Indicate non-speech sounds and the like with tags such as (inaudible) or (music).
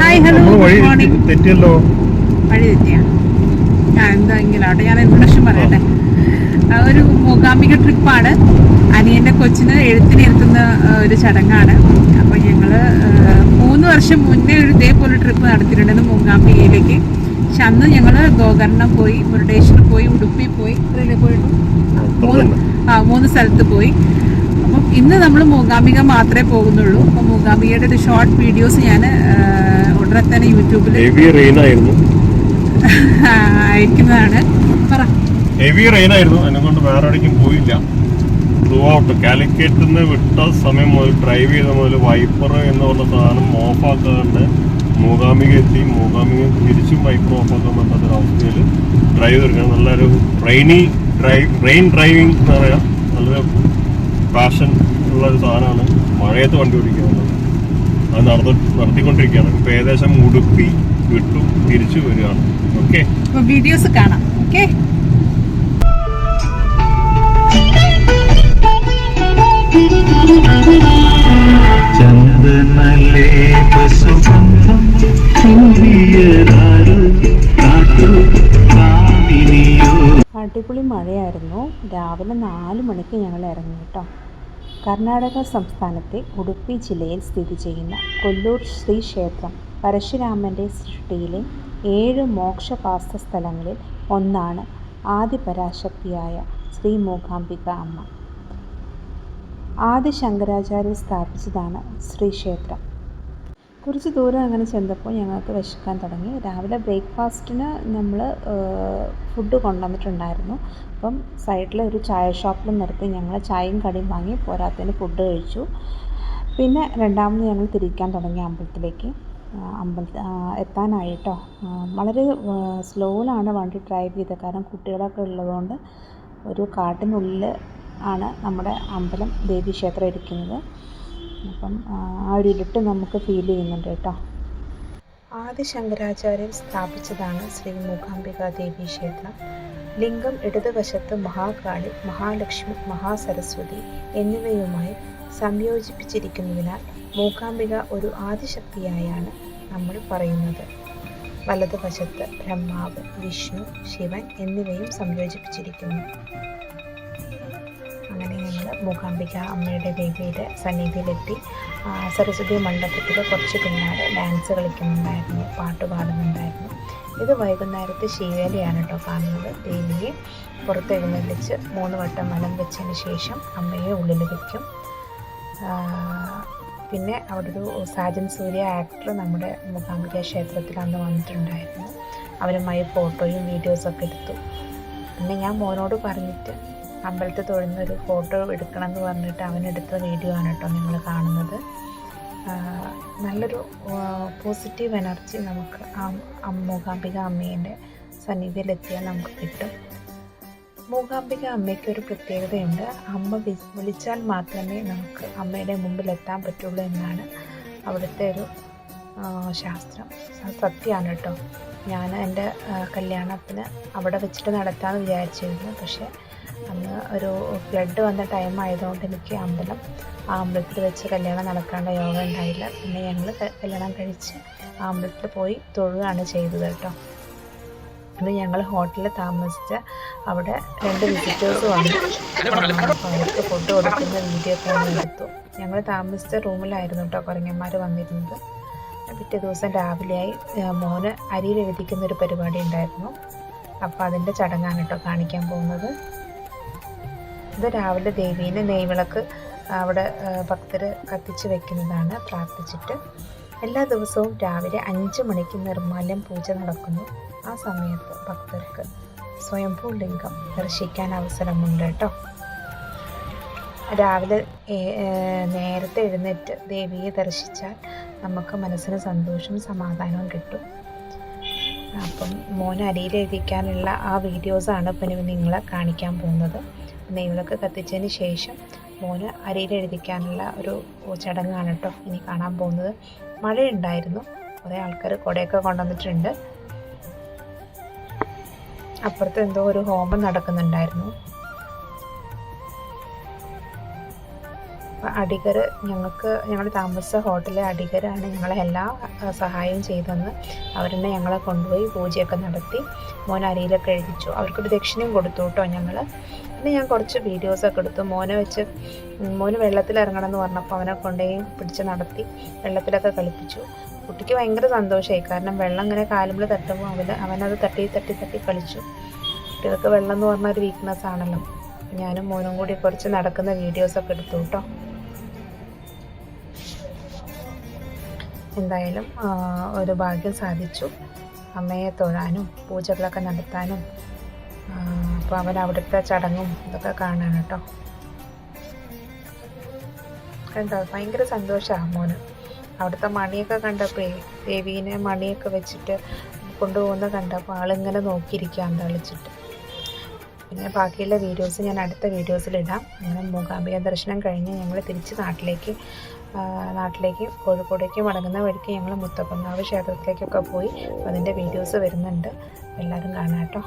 Hi hello good morning തെറ്റിയല്ലോ. വഴി തെറ്റിയാ? ഞാൻ എന്താ ഇങ്ങനെയാട്ടെ ഞാൻ ഇൻട്രൊഡക്ഷൻ പറയട്ടെ. ഒരു മൂകാംബിക ട്രിപ്പാണ്. അനിയന്റെ കൊച്ചിന് എഴുത്തിനിരുത്തുന്ന ആ, ഒരു ചടങ്ങാണ്. അപ്പൊ ഞങ്ങൾ മൂന്ന് വർഷം മുന്നേ ഒരു ഇതേപോലെ ട്രിപ്പ് നടത്തിയിട്ടുണ്ടെന്ന് മൂകാംബികയിലേക്ക്. പക്ഷെ അന്ന് ഞങ്ങൾ ഗോകർണം പോയി മുരുടേശ്വർ പോയി ഉടുപ്പി പോയി പോയിട്ടു ആ മൂന്ന് സ്ഥലത്ത് പോയി. അപ്പം ഇന്ന് നമ്മൾ മൂകാംബിക മാത്രമേ പോകുന്നുള്ളൂ. അപ്പം മൂകാംബികയുടെ ഒരു ഷോർട്ട് വീഡിയോസ് ഞാൻ ഉടനെ തന്നെ യൂട്യൂബിൽ ഹെവി റെയിൻ ആയിരുന്നു. (laughs) അയക്കുന്നതാണ്. പറ. ഹെവി റെയിൻ ആയിരുന്നു. എന്നെ കൊണ്ട് വേറെ എവിടേക്കും പോയില്ല. ത്രൂ ഔട്ട് കാലിക്കറ്റിൽ നിന്ന് വിട്ട സമയം മുതൽ ഡ്രൈവ് ചെയ്ത മുതൽ വൈപ്പർ എന്ന് പറഞ്ഞ സാധനം ഓഫാക്കാണ്ട് മൂകാംബിക എത്തി. മൂകാംബിക തിരിച്ചും വൈപ്പർ ഓഫാക്കാൻ പറ്റാത്ത അവസ്ഥയിൽ ഡ്രൈവ് തീർക്കണം നല്ലൊരു റെയിനി ഡ്രൈവ് റെയിൻ ഡ്രൈവിംഗ് എന്ന് പറയാം. നല്ലൊരു പാഷൻ ഉള്ള ഒരു സാധനമാണ്. മഴയത്ത് വണ്ടി ഓടിക്കുക എന്നുള്ളത് അത് നടന്നു നടത്തിക്കൊണ്ടിരിക്കുകയാണ്. ഇപ്പൊ ഏകദേശം ഉടുപ്പി വിട്ടു തിരിച്ചു വരികയാണ്. ഓക്കെ വീഡിയോസ് കാണാം. ഓക്കെ കാമിനിയോ അടിപൊളി മഴയായിരുന്നു. രാവിലെ നാല് മണിക്ക് ഞങ്ങൾ ഇറങ്ങി കേട്ടോ. കർണാടക സംസ്ഥാനത്തെ ഉടുപ്പി ജില്ലയിൽ സ്ഥിതി ചെയ്യുന്ന കൊല്ലൂർ ശ്രീ ക്ഷേത്രം പരശുരാമന്റെ സൃഷ്ടിയിലെ ഏഴ് മോക്ഷപാസ്ത സ്ഥലങ്ങളിൽ ഒന്നാണ് ആദിപരാശക്തിയായ ശ്രീ മൂകാംബിക അമ്മ. ആദി ശങ്കരാചാര്യർ സ്ഥാപിച്ചതാണ് ശ്രീക്ഷേത്രം. കുറച്ച് ദൂരം അങ്ങനെ ചെന്നപ്പോൾ ഞങ്ങൾക്ക് വിശക്കാൻ തുടങ്ങി. രാവിലെ ബ്രേക്ക്ഫാസ്റ്റിന് നമ്മൾ ഫുഡ് കൊണ്ടുവന്നിട്ടുണ്ടായിരുന്നു. അപ്പം സൈഡിൽ ഒരു ചായ ഷോപ്പിൽ നിർത്തി ഞങ്ങൾ ചായയും കടിയും വാങ്ങി പോരാത്തതിന് ഫുഡ് കഴിച്ചു. പിന്നെ രണ്ടാമത് ഞങ്ങൾ തിരിക്കാൻ തുടങ്ങി അമ്പലത്തിലേക്ക്. അമ്പലത്തിൽ എത്താനായിട്ടോ. വളരെ സ്ലോയിലാണ് വണ്ടി ഡ്രൈവ് ചെയ്തത്. കാരണം കുട്ടികളൊക്കെ ഉള്ളതുകൊണ്ട് ഒരു കാട്ടിനുള്ളിൽ ആണ് നമ്മുടെ അമ്പലം ദേവീക്ഷേത്രം ഇരിക്കുന്നത്. അപ്പം ആ ഒരു ഇരുട്ട് നമുക്ക് ഫീൽ ചെയ്യുന്നുണ്ട് കേട്ടോ. ആദി ശങ്കരാചാര്യൻ സ്ഥാപിച്ചതാണ് ശ്രീ മൂകാംബിക ദേവി ക്ഷേത്രം. ലിംഗം ഇടതുവശത്ത് മഹാകാളി മഹാലക്ഷ്മി മഹാസരസ്വതി എന്നിവയുമായി സംയോജിപ്പിച്ചിരിക്കുന്നതിനാൽ മൂകാംബിക ഒരു ആദിശക്തിയായാണ് നമ്മൾ പറയുന്നത്. വലതുവശത്ത് ബ്രഹ്മാവ് വിഷ്ണു ശിവൻ എന്നിവയും സംയോജിപ്പിച്ചിരിക്കുന്നു. അങ്ങനെ ഞങ്ങൾ മൂകാംബിക അമ്മയുടെ ദേവിയുടെ സന്നിധിയിലെത്തി സരസ്വതി മണ്ഡപത്തിൽ കുറച്ച് പിന്നാലെ ഡാൻസ് കളിക്കുന്നുണ്ടായിരുന്നു പാട്ട് പാടുന്നുണ്ടായിരുന്നു. ഇത് വൈകുന്നേരത്തെ ശീവേലയാണ് കേട്ടോ കാണുന്നത്. ദേവിയെ പുറത്ത് എഴുന്നള്ളിച്ച് മൂന്ന് വട്ടം മലം വെച്ചതിന് ശേഷം അമ്മയെ ഉള്ളിൽ വയ്ക്കും പിന്നെ അവിടെ ഒരു സാജൻ സൂര്യ ആക്ടർ നമ്മുടെ മൂകാംബിക ക്ഷേത്രത്തിൽ അന്ന് വന്നിട്ടുണ്ടായിരുന്നു. അവരുമായി ഫോട്ടോയും വീഡിയോസൊക്കെ എടുത്തു. പിന്നെ ഞാൻ മോനോട് പറഞ്ഞിട്ട് അമ്പലത്തിൽ തൊഴുന്ന ഒരു ഫോട്ടോ എടുക്കണം എന്ന് പറഞ്ഞിട്ട് അവനെടുത്ത വീഡിയോ ആണ് കേട്ടോ നിങ്ങൾ കാണുന്നത്. നല്ലൊരു പോസിറ്റീവ് എനർജി നമുക്ക് ആ മൂകാംബിക അമ്മേന്റെ സന്നിധിയിലെത്തിയാൽ നമുക്ക് കിട്ടും. മൂകാംബിക അമ്മയ്ക്ക് ഒരു പ്രത്യേകതയുണ്ട്. അമ്മ വിളിച്ചാൽ മാത്രമേ നമുക്ക് അമ്മയുടെ മുമ്പിൽ എത്താൻ പറ്റുള്ളൂ എന്നാണ് അവിടുത്തെ ഒരു ശാസ്ത്രം. സത്യമാണ് കേട്ടോ. ഞാൻ എന്റെ കല്യാണത്തിന് അവിടെ വെച്ചിട്ട് നടത്താമെന്ന് വിചാരിച്ചിരുന്നു. പക്ഷേ അന്ന് ഒരു ഫ്ലഡ് വന്ന ടൈം ആയതുകൊണ്ട് എനിക്ക് അമ്പലം ആ അമ്പലത്തിൽ വെച്ച് കല്യാണം നടക്കേണ്ട യോഗം ഉണ്ടായില്ല. പിന്നെ ഞങ്ങൾ കല്യാണം കഴിച്ച് ആ അമ്പലത്തിൽ പോയി തൊഴുകയാണ് ചെയ്തത് കേട്ടോ. അന്ന് ഞങ്ങൾ ഹോട്ടലിൽ താമസിച്ച് അവിടെ രണ്ട് വിസിറ്റേഴ്സ് വന്നു അവർക്ക് ഫുഡ് കൊടുക്കുന്ന വീഡിയോ ഞാൻ എടുത്തു. ഞങ്ങൾ താമസിച്ച റൂമിലായിരുന്നു കേട്ടോ കുറങ്ങന്മാർ വന്നിരുന്നത്. പിറ്റേ ദിവസം രാവിലെയായി മോന് അരിയിൽ എഴുതിക്കുന്ന ഒരു പരിപാടി ഉണ്ടായിരുന്നു. അപ്പോൾ അതിന്റെ ചടങ്ങാണ് കേട്ടോ കാണിക്കാൻ പോകുന്നത്. ഇത് രാവിലെ ദേവീനെ നെയ്വിളക്ക് അവിടെ ഭക്തർ കത്തിച്ച് വെക്കുന്നതാണ് പ്രാർത്ഥിച്ചിട്ട്. എല്ലാ ദിവസവും രാവിലെ അഞ്ച് മണിക്ക് നിർമ്മാല്യം പൂജ നടക്കുന്നു. ആ സമയത്ത് ഭക്തർക്ക് സ്വയംഭൂ ലിംഗം ദർശിക്കാൻ അവസരമുണ്ട് കേട്ടോ. രാവിലെ നേരത്തെ എഴുന്നേറ്റ് ദേവിയെ ദർശിച്ചാൽ നമുക്ക് മനസ്സിന് സന്തോഷവും സമാധാനവും കിട്ടും. അപ്പം മോൻ അരിയിലെഴുതിക്കാനുള്ള ആ വീഡിയോസാണ് ഇപ്പം നിങ്ങളെ കാണിക്കാൻ പോകുന്നത്. നെയ്വിളക്ക് കത്തിച്ചതിന് ശേഷം മോന് അരിയിലെഴുതിക്കാനുള്ള ഒരു ചടങ്ങാണ് കേട്ടോ ഇനി കാണാൻ പോകുന്നത്. മഴയുണ്ടായിരുന്നു. കുറേ ആൾക്കാർ കുടയൊക്കെ കൊണ്ടുവന്നിട്ടുണ്ട്. അപ്പുറത്ത് എന്തോ ഒരു ഹോമം നടക്കുന്നുണ്ടായിരുന്നു. അടികർ ഞങ്ങൾക്ക് ഞങ്ങൾ താമസിച്ച ഹോട്ടലിലെ അടികരാണ് ഞങ്ങളെ എല്ലാ സഹായവും ചെയ്തെന്ന്. അവരെന്നെ ഞങ്ങളെ കൊണ്ടുപോയി പൂജയൊക്കെ നടത്തി. മോൻ അരിയിലൊക്കെ എഴുതിച്ചു. അവർക്കൊരു ദക്ഷിണയും കൊടുത്തു കേട്ടോ ഞങ്ങൾ പിന്നെ ഞാൻ കുറച്ച് വീഡിയോസൊക്കെ എടുത്തു. മോനെ വെച്ച് മോന് വെള്ളത്തിൽ ഇറങ്ങണം എന്ന് പറഞ്ഞപ്പോൾ അവനെ കൊണ്ടുപോയി പിടിച്ച് നടത്തി വെള്ളത്തിലൊക്കെ കളിപ്പിച്ചു. കുട്ടിക്ക് ഭയങ്കര സന്തോഷമായി കാരണം വെള്ളം ഇങ്ങനെ കാലുമ്പിൽ തട്ടുമ്പോൾ അവന് അവനത് തട്ടി തട്ടി തട്ടി കളിച്ചു. കുട്ടികൾക്ക് വെള്ളം എന്ന് പറഞ്ഞ ഒരു വീക്ക്നെസ് ആണല്ലോ. ഞാനും മോനും കൂടി കുറച്ച് നടക്കുന്ന വീഡിയോസൊക്കെ എടുത്തു കേട്ടോ. എന്തായാലും ഒരു ഭാഗ്യം സാധിച്ചു. അമ്മയെ തൊഴാനും പൂജകളൊക്കെ നടത്താനും അപ്പോൾ അവൻ അവിടുത്തെ ചടങ്ങും ഇതൊക്കെ കാണാൻ കേട്ടോ. കണ്ടോ? ഭയങ്കര സന്തോഷമാണ് മോന്. അവിടുത്തെ മണിയൊക്കെ കണ്ടപ്പോഴേ ദേവീനെ മണിയൊക്കെ വെച്ചിട്ട് കൊണ്ടുപോകുന്ന കണ്ടപ്പോൾ ആളിങ്ങനെ നോക്കിയിരിക്കുക അന്തളിച്ചിട്ട്. പിന്നെ ബാക്കിയുള്ള വീഡിയോസ് ഞാൻ അടുത്ത വീഡിയോസിലിടാം അങ്ങനെ മൂകാംബിക ദർശനം കഴിഞ്ഞ് ഞങ്ങൾ തിരിച്ച് നാട്ടിലേക്ക് നാട്ടിലേക്ക് കോഴിക്കോടേക്ക് മടങ്ങുന്ന വഴിക്ക് ഞങ്ങൾ മുത്തപ്പനാവ് ക്ഷേത്രത്തിലേക്കൊക്കെ പോയി. അതിന്റെ വീഡിയോസ് വരുന്നുണ്ട്. എല്ലാവരും കാണാം കേട്ടോ.